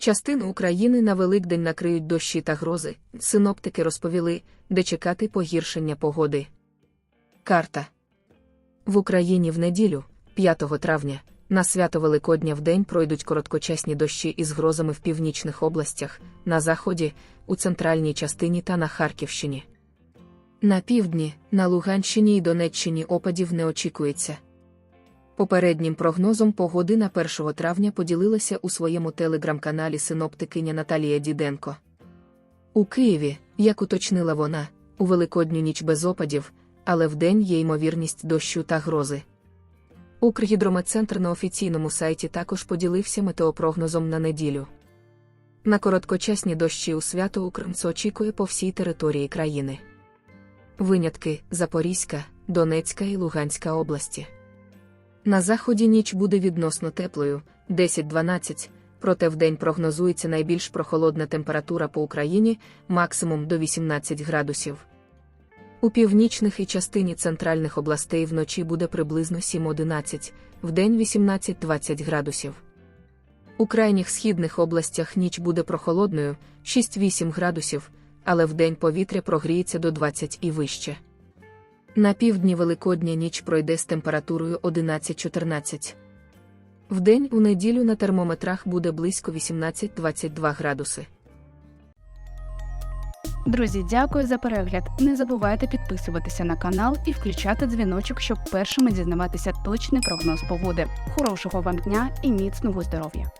Частину України на Великдень накриють дощі та грози. Синоптики розповіли, де чекати погіршення погоди. Карта в Україні в неділю, 5 травня, на свято Великодня в день пройдуть короткочасні дощі із грозами в північних областях, на заході, у центральній частині та на Харківщині. На півдні, на Луганщині і Донеччині опадів не очікується. Попереднім прогнозом погоди на 1 травня поділилася у своєму телеграм-каналі синоптикиня Наталія Діденко. У Києві, як уточнила вона, у Великодню ніч без опадів, але вдень є ймовірність дощу та грози. Укргідрометцентр на офіційному сайті також поділився метеопрогнозом на неділю. На короткочасні дощі у свято Укрмц очікує по всій території країни. Винятки Запорізька, Донецька і Луганська області. На заході ніч буде відносно теплою 10-12, проте вдень прогнозується найбільш прохолодна температура по Україні максимум до 18 градусів. У північних і частині центральних областей вночі буде приблизно 7-11, вдень 18-20 градусів. У крайніх східних областях ніч буде прохолодною 6-8 градусів, але вдень повітря прогріється до 20 і вище. На півдні Великодня ніч пройде з температурою 11-14. Вдень у неділю на термометрах буде близько 18-22 градуси. Друзі, дякую за перегляд. Не забувайте підписуватися на канал і включати дзвіночок, щоб першими дізнаватися точний прогноз погоди. Хорошого вам дня і міцного здоров'я!